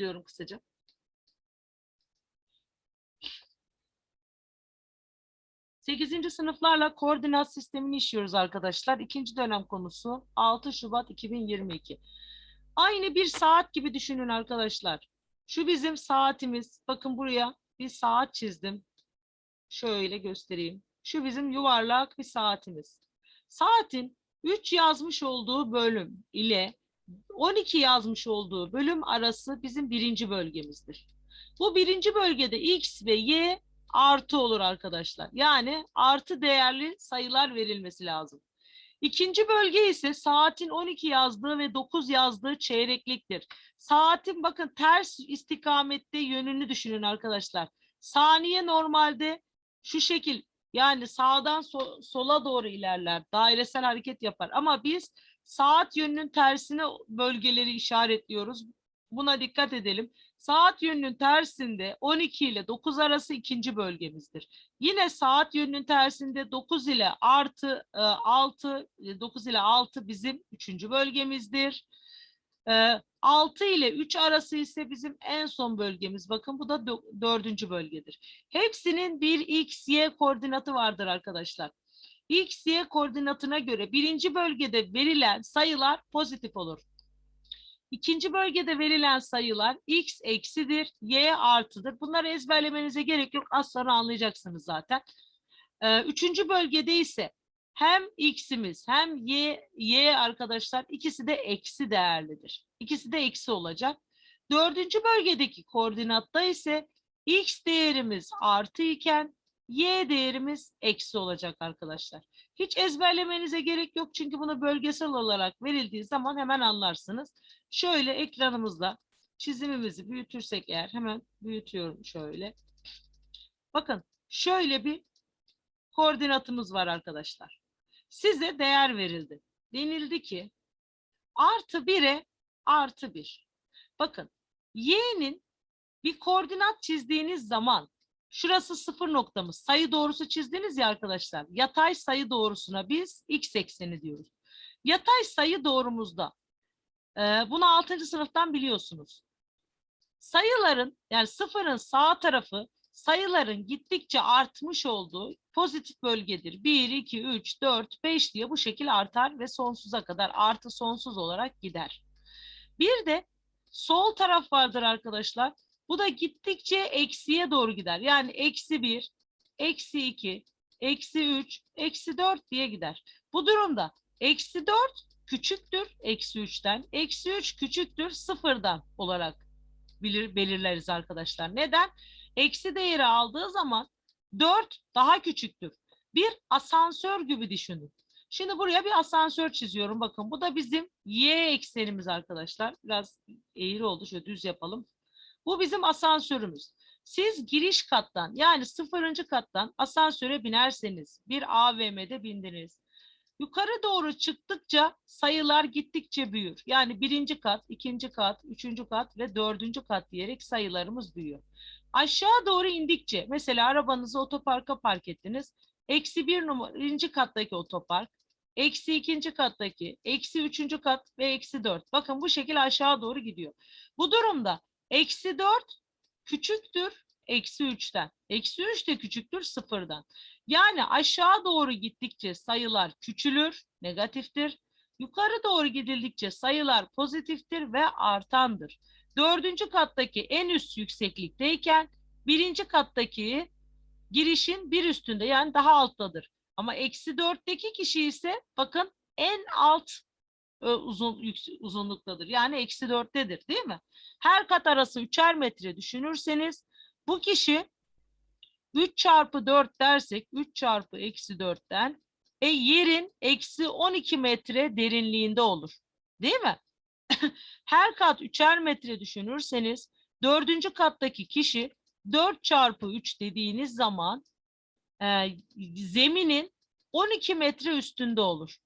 gösteriyorum kısaca. Sekizinci sınıflarla koordinat sistemini işliyoruz arkadaşlar. İkinci dönem konusu 6 Şubat 2022. Aynı bir saat gibi düşünün arkadaşlar. Şu bizim saatimiz. Bakın buraya bir saat çizdim. Şöyle göstereyim. Şu bizim yuvarlak bir saatimiz. Saatin 3 yazmış olduğu bölüm ile 12 yazmış olduğu bölüm arası bizim birinci bölgemizdir. Bu birinci bölgede x ve y artı olur arkadaşlar. Yani artı değerli sayılar verilmesi lazım. İkinci bölge ise saatin 12 yazdığı ve 9 yazdığı çeyrekliktir. Saatin bakın ters istikamette yönünü düşünün arkadaşlar. Saniye normalde şu şekil yani sağdan so- sola doğru ilerler, dairesel hareket yapar. Ama biz saat yönünün tersine bölgeleri işaretliyoruz. Buna dikkat edelim. Saat yönünün tersinde 12 ile 9 arası ikinci bölgemizdir. Yine saat yönünün tersinde 9 ile artı e, 6, e, 9 ile 6 bizim üçüncü bölgemizdir. E, 6 ile 3 arası ise bizim en son bölgemiz. Bakın bu da dö- dördüncü bölgedir. Hepsinin bir x, y koordinatı vardır arkadaşlar. X, Y koordinatına göre birinci bölgede verilen sayılar pozitif olur. İkinci bölgede verilen sayılar x eksidir, y artıdır. Bunları ezberlemenize gerek yok. Az sonra anlayacaksınız zaten. Ee, üçüncü bölgede ise hem x'imiz hem y, y arkadaşlar ikisi de eksi değerlidir. İkisi de eksi olacak. Dördüncü bölgedeki koordinatta ise x değerimiz artı iken y değerimiz eksi olacak arkadaşlar. Hiç ezberlemenize gerek yok çünkü bunu bölgesel olarak verildiği zaman hemen anlarsınız. Şöyle ekranımızda çizimimizi büyütürsek eğer hemen büyütüyorum şöyle. Bakın şöyle bir koordinatımız var arkadaşlar. Size değer verildi. Denildi ki artı 1'e artı 1. Bakın y'nin bir koordinat çizdiğiniz zaman şurası sıfır noktamız. Sayı doğrusu çizdiniz ya arkadaşlar. Yatay sayı doğrusuna biz x ekseni diyoruz. Yatay sayı doğrumuzda e, bunu 6. sınıftan biliyorsunuz. Sayıların yani sıfırın sağ tarafı sayıların gittikçe artmış olduğu pozitif bölgedir. 1, 2, 3, 4, 5 diye bu şekil artar ve sonsuza kadar artı sonsuz olarak gider. Bir de sol taraf vardır arkadaşlar. Bu da gittikçe eksiye doğru gider. Yani eksi 1, eksi 2, eksi 3, eksi 4 diye gider. Bu durumda eksi 4 küçüktür eksi 3'ten, eksi 3 küçüktür sıfırdan olarak bilir, belirleriz arkadaşlar. Neden? Eksi değeri aldığı zaman 4 daha küçüktür. Bir asansör gibi düşünün. Şimdi buraya bir asansör çiziyorum. Bakın bu da bizim y eksenimiz arkadaşlar. Biraz eğri oldu. Şöyle düz yapalım. Bu bizim asansörümüz. Siz giriş kattan yani sıfırıncı kattan asansöre binerseniz bir AVM'de bindiniz. Yukarı doğru çıktıkça sayılar gittikçe büyür. Yani birinci kat, ikinci kat, üçüncü kat ve dördüncü kat diyerek sayılarımız büyüyor. Aşağı doğru indikçe mesela arabanızı otoparka park ettiniz. Eksi bir numarinci kattaki otopark, eksi ikinci kattaki, eksi üçüncü kat ve eksi dört. Bakın bu şekil aşağı doğru gidiyor. Bu durumda eksi dört küçüktür eksi üçten. Eksi üç de küçüktür sıfırdan. Yani aşağı doğru gittikçe sayılar küçülür, negatiftir. Yukarı doğru gidildikçe sayılar pozitiftir ve artandır. Dördüncü kattaki en üst yükseklikteyken birinci kattaki girişin bir üstünde yani daha alttadır. Ama eksi dörtteki kişi ise bakın en alt uzun yüks- uzunluktadır. Yani eksi dörttedir değil mi? Her kat arası üçer metre düşünürseniz bu kişi 3 çarpı 4 dersek 3 çarpı eksi 4'ten e, yerin eksi 12 metre derinliğinde olur. Değil mi? Her kat 3'er metre düşünürseniz dördüncü kattaki kişi 4 çarpı 3 dediğiniz zaman e, zeminin 12 metre üstünde olur.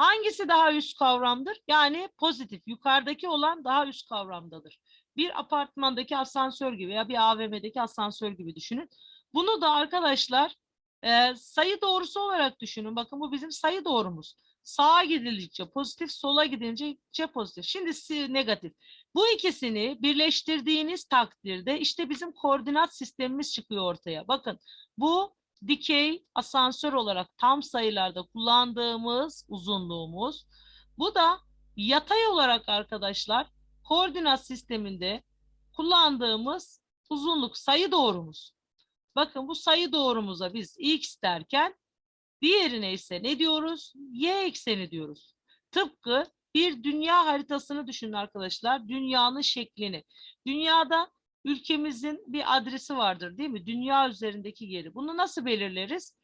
Hangisi daha üst kavramdır? Yani pozitif, yukarıdaki olan daha üst kavramdadır. Bir apartmandaki asansör gibi ya bir AVM'deki asansör gibi düşünün. Bunu da arkadaşlar e, sayı doğrusu olarak düşünün. Bakın bu bizim sayı doğrumuz. sağa gidildikçe pozitif, sola gidince pozitif. Şimdi negatif. Bu ikisini birleştirdiğiniz takdirde işte bizim koordinat sistemimiz çıkıyor ortaya. Bakın bu dikey asansör olarak tam sayılarda kullandığımız uzunluğumuz. Bu da yatay olarak arkadaşlar koordinat sisteminde kullandığımız uzunluk sayı doğrumuz. Bakın bu sayı doğrumuza biz x derken diğerine ise ne diyoruz? Y ekseni diyoruz. Tıpkı bir dünya haritasını düşünün arkadaşlar. Dünyanın şeklini. Dünyada ülkemizin bir adresi vardır değil mi? Dünya üzerindeki yeri. Bunu nasıl belirleriz?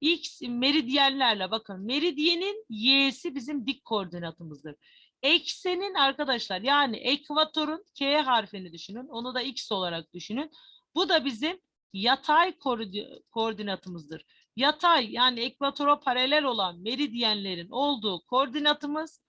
X meridyenlerle bakın meridyenin y'si bizim dik koordinatımızdır. Eksenin arkadaşlar yani ekvatorun K harfini düşünün. Onu da X olarak düşünün. Bu da bizim yatay koordi- koordinatımızdır. Yatay yani ekvatora paralel olan meridyenlerin olduğu koordinatımız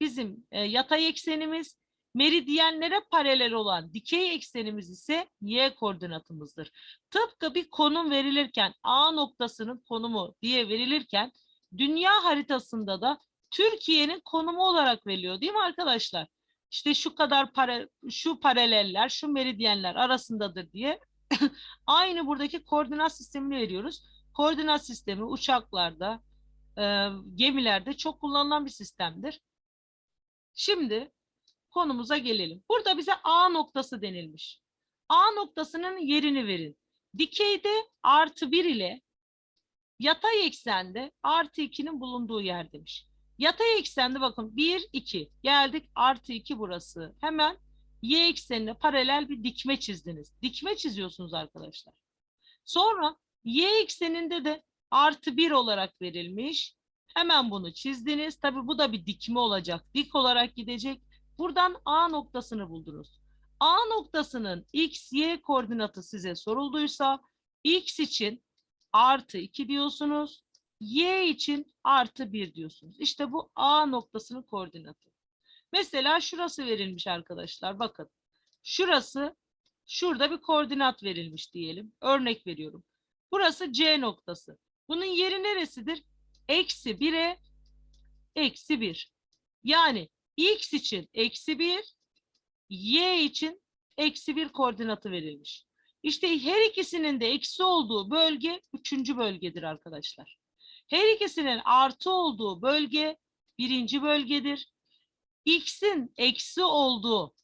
bizim e, yatay eksenimiz. Meridyenlere paralel olan dikey eksenimiz ise y koordinatımızdır. Tıpkı bir konum verilirken A noktasının konumu diye verilirken dünya haritasında da Türkiye'nin konumu olarak veriliyor değil mi arkadaşlar? İşte şu kadar para, şu paraleller, şu meridyenler arasındadır diye aynı buradaki koordinat sistemini veriyoruz. Koordinat sistemi uçaklarda, e, gemilerde çok kullanılan bir sistemdir. Şimdi konumuza gelelim. Burada bize A noktası denilmiş. A noktasının yerini verin. Dikeyde artı 1 ile yatay eksende artı 2'nin bulunduğu yer demiş. Yatay eksende bakın 1, 2 geldik artı 2 burası. Hemen y eksenine paralel bir dikme çizdiniz. Dikme çiziyorsunuz arkadaşlar. Sonra y ekseninde de artı 1 olarak verilmiş. Hemen bunu çizdiniz. Tabi bu da bir dikme olacak. Dik olarak gidecek. Buradan A noktasını buldunuz. A noktasının x, y koordinatı size sorulduysa x için artı 2 diyorsunuz. Y için artı 1 diyorsunuz. İşte bu A noktasının koordinatı. Mesela şurası verilmiş arkadaşlar. Bakın. Şurası şurada bir koordinat verilmiş diyelim. Örnek veriyorum. Burası C noktası. Bunun yeri neresidir? Eksi 1'e eksi 1. Yani x için eksi 1, y için eksi 1 koordinatı verilmiş. İşte her ikisinin de eksi olduğu bölge üçüncü bölgedir arkadaşlar. Her ikisinin artı olduğu bölge birinci bölgedir. X'in eksi olduğu,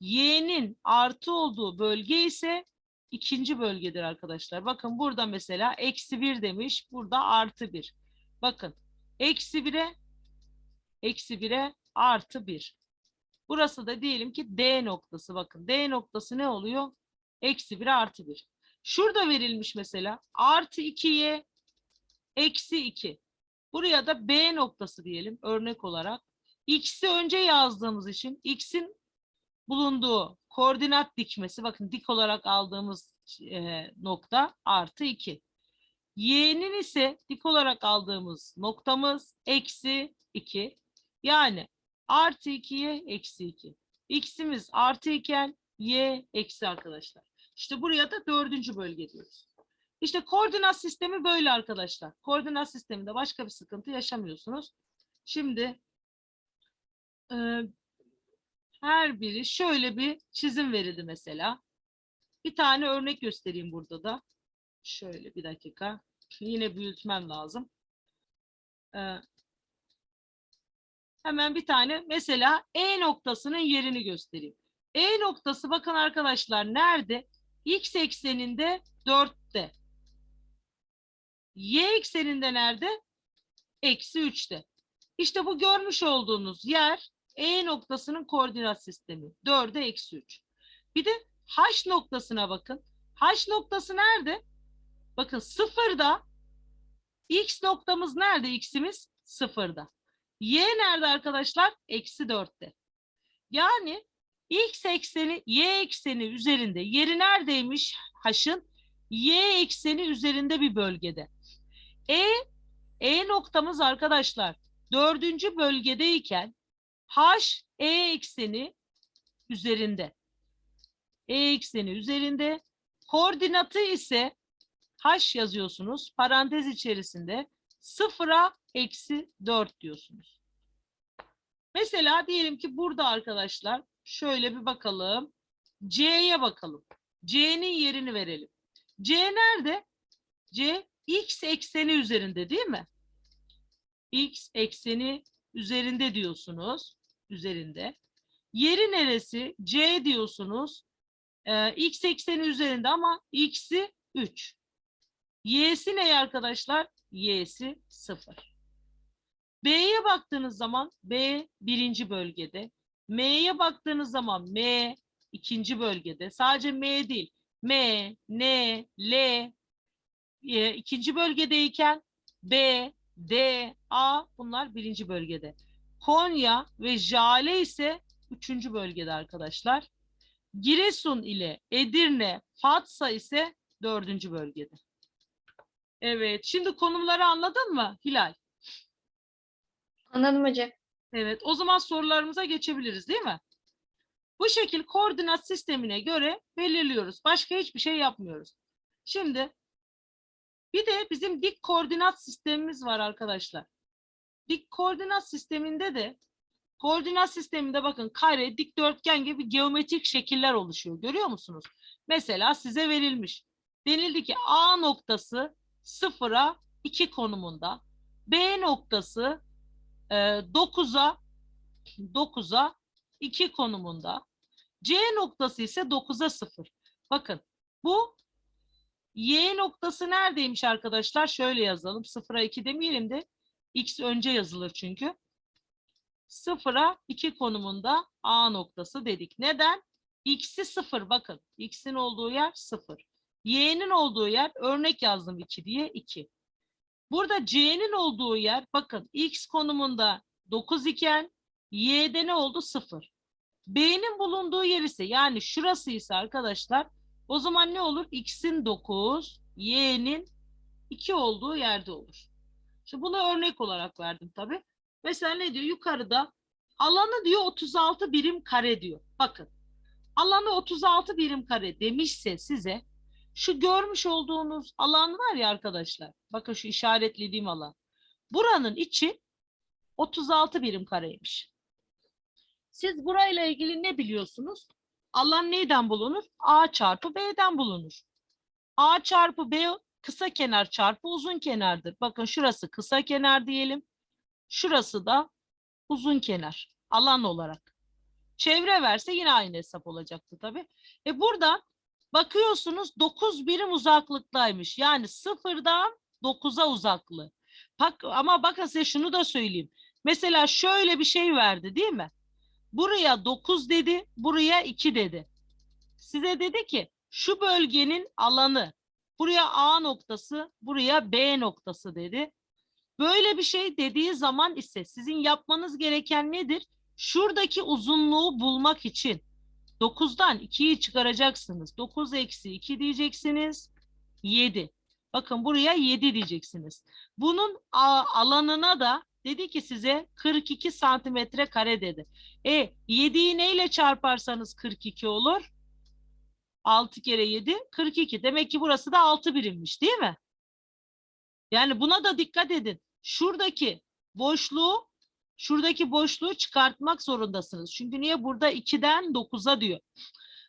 Y'nin artı olduğu bölge ise ikinci bölgedir arkadaşlar. Bakın burada mesela eksi bir demiş, burada artı bir. Bakın eksi bire, eksi bire artı bir. Burası da diyelim ki D noktası. Bakın D noktası ne oluyor? Eksi bir artı bir. Şurada verilmiş mesela artı 2'ye eksi 2. Buraya da B noktası diyelim örnek olarak. X'i önce yazdığımız için X'in bulunduğu koordinat dikmesi bakın dik olarak aldığımız e, nokta artı 2. Y'nin ise dik olarak aldığımız noktamız eksi 2. Yani artı 2'ye eksi 2. X'imiz artı iken Y eksi arkadaşlar. İşte buraya da dördüncü bölge diyoruz. İşte koordinat sistemi böyle arkadaşlar. Koordinat sisteminde başka bir sıkıntı yaşamıyorsunuz. Şimdi e, her biri şöyle bir çizim verildi mesela. Bir tane örnek göstereyim burada da. Şöyle bir dakika. Yine büyütmem lazım. Ee, hemen bir tane mesela E noktasının yerini göstereyim. E noktası bakın arkadaşlar nerede? X ekseninde 4'te. Y ekseninde nerede? Eksi 3'te. İşte bu görmüş olduğunuz yer E noktasının koordinat sistemi. 4'e eksi 3. Bir de H noktasına bakın. H noktası nerede? Bakın sıfırda. X noktamız nerede? X'imiz sıfırda. Y nerede arkadaşlar? Eksi 4'te. Yani X ekseni Y ekseni üzerinde. Yeri neredeymiş H'ın? Y ekseni üzerinde bir bölgede. E, E noktamız arkadaşlar dördüncü bölgedeyken H, E ekseni üzerinde. E ekseni üzerinde. Koordinatı ise H yazıyorsunuz. Parantez içerisinde sıfıra eksi 4 diyorsunuz. Mesela diyelim ki burada arkadaşlar şöyle bir bakalım. C'ye bakalım. C'nin yerini verelim. C nerede? C x ekseni üzerinde değil mi? X ekseni üzerinde diyorsunuz. Üzerinde. Yeri neresi? C diyorsunuz. Ee, x ekseni üzerinde ama x'i 3. Y'si ne arkadaşlar? Y'si 0. B'ye baktığınız zaman B birinci bölgede. M'ye baktığınız zaman M ikinci bölgede. Sadece M değil. M, N, L e, ikinci bölgedeyken B, D, A bunlar birinci bölgede. Konya ve Jale ise üçüncü bölgede arkadaşlar. Giresun ile Edirne, Fatsa ise dördüncü bölgede. Evet, şimdi konumları anladın mı Hilal? Anladım hocam. Evet, o zaman sorularımıza geçebiliriz değil mi? Bu şekil koordinat sistemine göre belirliyoruz. Başka hiçbir şey yapmıyoruz. Şimdi bir de bizim dik koordinat sistemimiz var arkadaşlar. Dik koordinat sisteminde de koordinat sisteminde bakın kare, dikdörtgen gibi geometrik şekiller oluşuyor. Görüyor musunuz? Mesela size verilmiş. Denildi ki A noktası sıfıra 2 konumunda. B noktası e, 9'a 9'a 2 konumunda. C noktası ise 9'a 0. Bakın bu Y noktası neredeymiş arkadaşlar? Şöyle yazalım. 0'a 2 demeyelim de X önce yazılır çünkü. 0'a 2 konumunda A noktası dedik. Neden? X'i 0 bakın. X'in olduğu yer 0. Y'nin olduğu yer örnek yazdım 2 diye 2. Burada C'nin olduğu yer bakın X konumunda 9 iken Y'de ne oldu? 0. B'nin bulunduğu yer ise yani şurası ise arkadaşlar o zaman ne olur? X'in 9, Y'nin 2 olduğu yerde olur. Şimdi bunu örnek olarak verdim tabii. Mesela ne diyor? Yukarıda alanı diyor 36 birim kare diyor. Bakın alanı 36 birim kare demişse size şu görmüş olduğunuz alan var ya arkadaşlar. Bakın şu işaretlediğim alan. Buranın içi 36 birim kareymiş. Siz burayla ilgili ne biliyorsunuz? Alan neyden bulunur? A çarpı B'den bulunur. A çarpı B kısa kenar çarpı uzun kenardır. Bakın şurası kısa kenar diyelim. Şurası da uzun kenar alan olarak. Çevre verse yine aynı hesap olacaktı tabii. E buradan bakıyorsunuz 9 birim uzaklıktaymış. Yani sıfırdan 9'a uzaklığı. Bak, ama bakın size şunu da söyleyeyim. Mesela şöyle bir şey verdi değil mi? Buraya 9 dedi, buraya 2 dedi. Size dedi ki şu bölgenin alanı, buraya A noktası, buraya B noktası dedi. Böyle bir şey dediği zaman ise sizin yapmanız gereken nedir? Şuradaki uzunluğu bulmak için 9'dan 2'yi çıkaracaksınız. 9 eksi 2 diyeceksiniz. 7. Bakın buraya 7 diyeceksiniz. Bunun alanına da dedi ki size 42 santimetre kare dedi. E 7'yi neyle çarparsanız 42 olur? 6 kere 7 42. Demek ki burası da 6 birimmiş değil mi? Yani buna da dikkat edin. Şuradaki boşluğu şuradaki boşluğu çıkartmak zorundasınız. Çünkü niye? Burada 2'den 9'a diyor.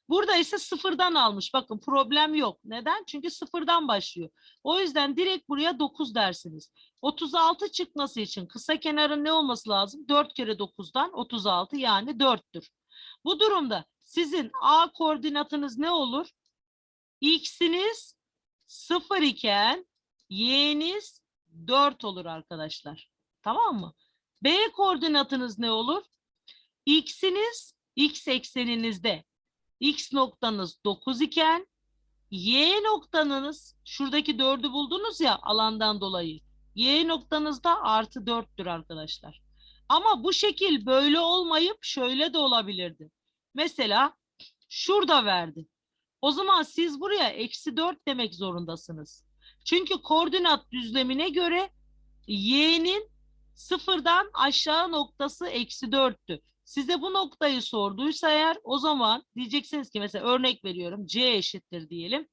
Burada ise sıfırdan almış. Bakın problem yok. Neden? Çünkü sıfırdan başlıyor. O yüzden direkt buraya 9 dersiniz. 36 çıkması için kısa kenarın ne olması lazım? 4 kere 9'dan 36 yani 4'tür. Bu durumda sizin A koordinatınız ne olur? X'iniz 0 iken Y'niz 4 olur arkadaşlar. Tamam mı? B koordinatınız ne olur? X'iniz X ekseninizde X noktanız 9 iken Y noktanız şuradaki 4'ü buldunuz ya alandan dolayı. Y noktanız da artı 4'tür arkadaşlar. Ama bu şekil böyle olmayıp şöyle de olabilirdi. Mesela şurada verdi. O zaman siz buraya eksi 4 demek zorundasınız. Çünkü koordinat düzlemine göre y'nin sıfırdan aşağı noktası eksi 4'tü. Size bu noktayı sorduysa eğer o zaman diyeceksiniz ki mesela örnek veriyorum c eşittir diyelim.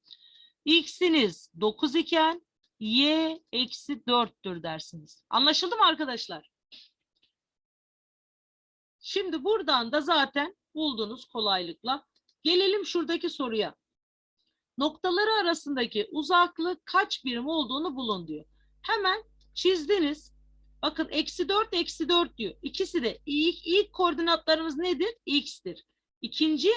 x'iniz 9 iken y eksi 4'tür dersiniz. Anlaşıldı mı arkadaşlar? Şimdi buradan da zaten buldunuz kolaylıkla. Gelelim şuradaki soruya. Noktaları arasındaki uzaklık kaç birim olduğunu bulun diyor. Hemen çizdiniz. Bakın eksi 4 eksi 4 diyor. İkisi de ilk, ilk koordinatlarımız nedir? X'tir. İkinci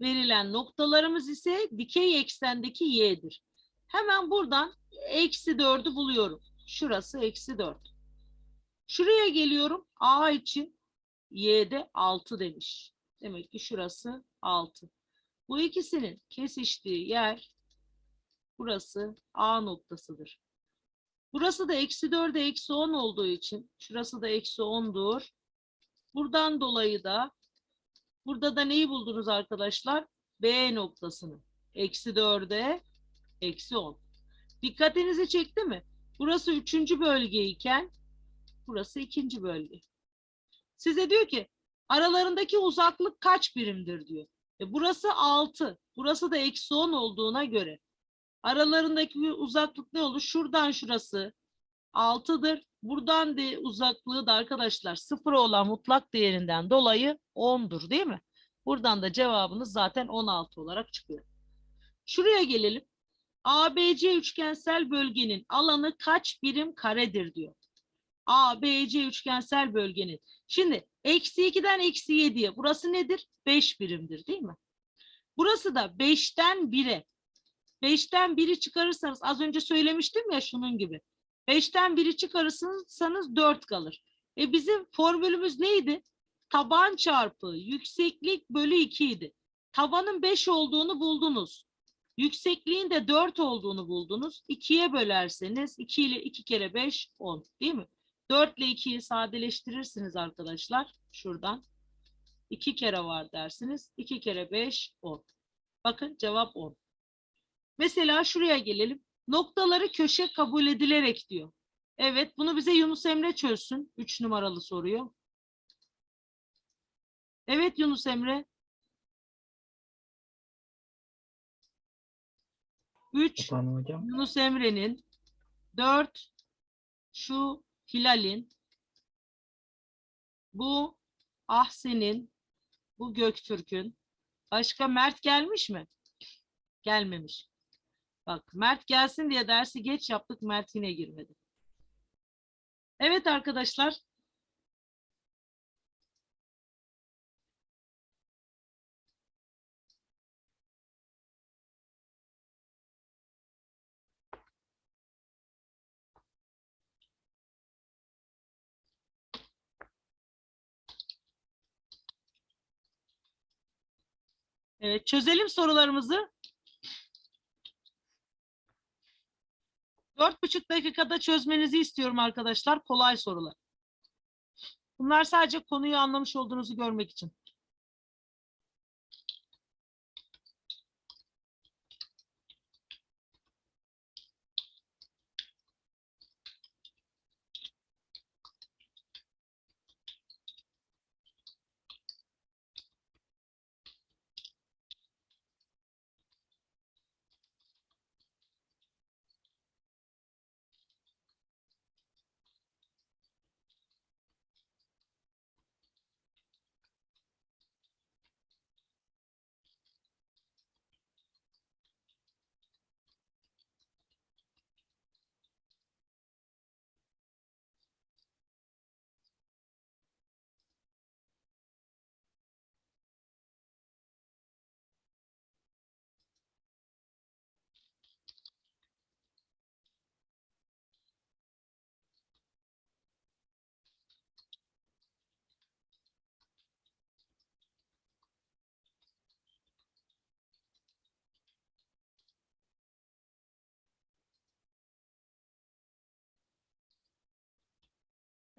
verilen noktalarımız ise dikey eksendeki y'dir. Hemen buradan eksi 4'ü buluyorum. Şurası eksi 4. Şuraya geliyorum. A için y'de 6 demiş. Demek ki şurası 6. Bu ikisinin kesiştiği yer burası A noktasıdır. Burası da eksi 4'e eksi 10 olduğu için şurası da eksi 10'dur. Buradan dolayı da burada da neyi buldunuz arkadaşlar? B noktasını. Eksi 4'e eksi 10. Dikkatinizi çekti mi? Burası üçüncü bölge iken burası ikinci bölge. Size diyor ki aralarındaki uzaklık kaç birimdir diyor. E burası 6. Burası da eksi 10 olduğuna göre aralarındaki uzaklık ne olur? Şuradan şurası 6'dır. Buradan de uzaklığı da arkadaşlar sıfır olan mutlak değerinden dolayı 10'dur değil mi? Buradan da cevabınız zaten 16 olarak çıkıyor. Şuraya gelelim. ABC üçgensel bölgenin alanı kaç birim karedir diyor. ABC üçgensel bölgenin. Şimdi eksi 2'den eksi 7'ye burası nedir? 5 birimdir değil mi? Burası da 5'ten 1'e. 5'ten 1'i çıkarırsanız az önce söylemiştim ya şunun gibi. 5'ten 1'i çıkarırsanız 4 kalır. E bizim formülümüz neydi? Taban çarpı yükseklik bölü 2 idi. Tabanın 5 olduğunu buldunuz. Yüksekliğin de 4 olduğunu buldunuz. 2'ye bölerseniz 2 ile 2 kere 5 10 değil mi? 4 ile 2'yi sadeleştirirsiniz arkadaşlar. Şuradan. 2 kere var dersiniz. 2 kere 5 10. Bakın cevap 10. Mesela şuraya gelelim. Noktaları köşe kabul edilerek diyor. Evet bunu bize Yunus Emre çözsün. 3 numaralı soruyu. Evet Yunus Emre. 3 Efendim hocam. Yunus Emre'nin 4 şu Hilal'in bu Ahsen'in bu Göktürk'ün başka Mert gelmiş mi? Gelmemiş. Bak Mert gelsin diye dersi geç yaptık Mert yine girmedi. Evet arkadaşlar. Evet çözelim sorularımızı. Dört buçuk dakikada çözmenizi istiyorum arkadaşlar. Kolay sorular. Bunlar sadece konuyu anlamış olduğunuzu görmek için.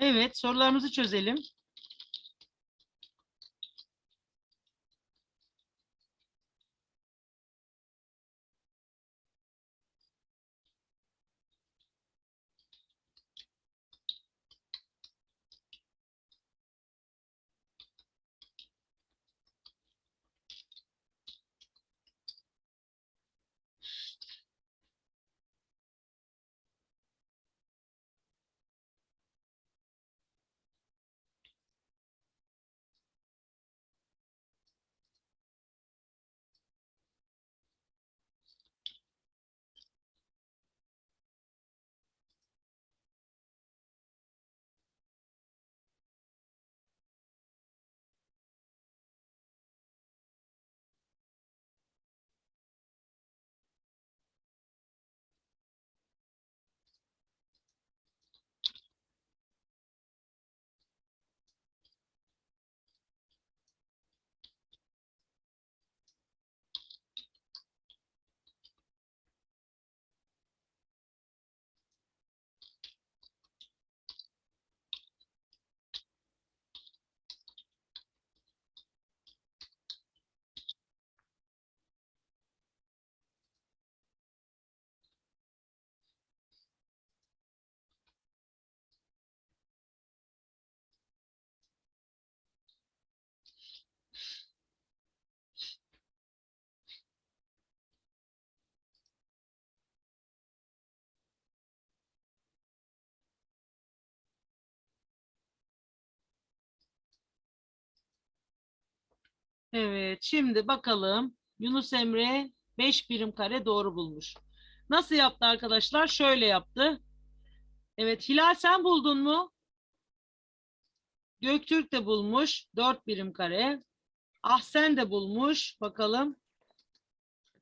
Evet sorularımızı çözelim. Evet, şimdi bakalım. Yunus Emre 5 birim kare doğru bulmuş. Nasıl yaptı arkadaşlar? Şöyle yaptı. Evet, Hilal sen buldun mu? Göktürk de bulmuş. 4 birim kare. Ahsen de bulmuş. Bakalım.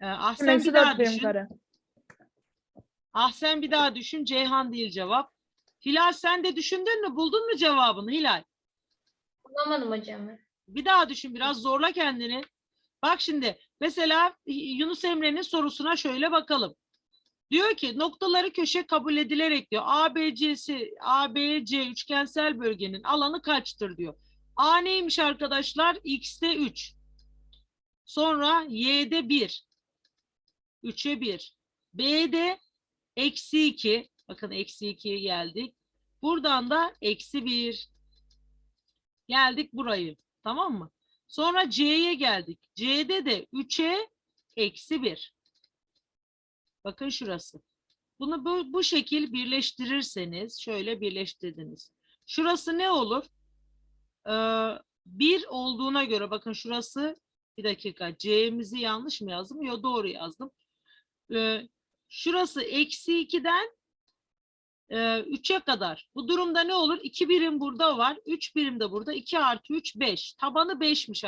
Ee, Ahsen bir Eksi daha 4 birim düşün. kare. Ahsen bir daha düşün. Ceyhan değil cevap. Hilal sen de düşündün mü? Buldun mu cevabını Hilal? Bulamadım hocam. Bir daha düşün biraz zorla kendini. Bak şimdi mesela Yunus Emre'nin sorusuna şöyle bakalım. Diyor ki noktaları köşe kabul edilerek diyor ABC'si ABC üçgensel bölgenin alanı kaçtır diyor. A neymiş arkadaşlar? X'te 3. Sonra Y'de 1. 3'e 1. B'de eksi 2. Bakın eksi 2'ye geldik. Buradan da eksi 1. Geldik burayı. Tamam mı? Sonra C'ye geldik. C'de de 3'e eksi 1. Bakın şurası. Bunu bu, bu şekil birleştirirseniz şöyle birleştirdiniz. Şurası ne olur? Ee, 1 olduğuna göre bakın şurası bir dakika C'mizi yanlış mı yazdım? Yok doğru yazdım. Ee, şurası eksi 2'den 3'e kadar. Bu durumda ne olur? 2 birim burada var. 3 birim de burada. 2 artı 3 5. Tabanı 5'miş arkadaşlar.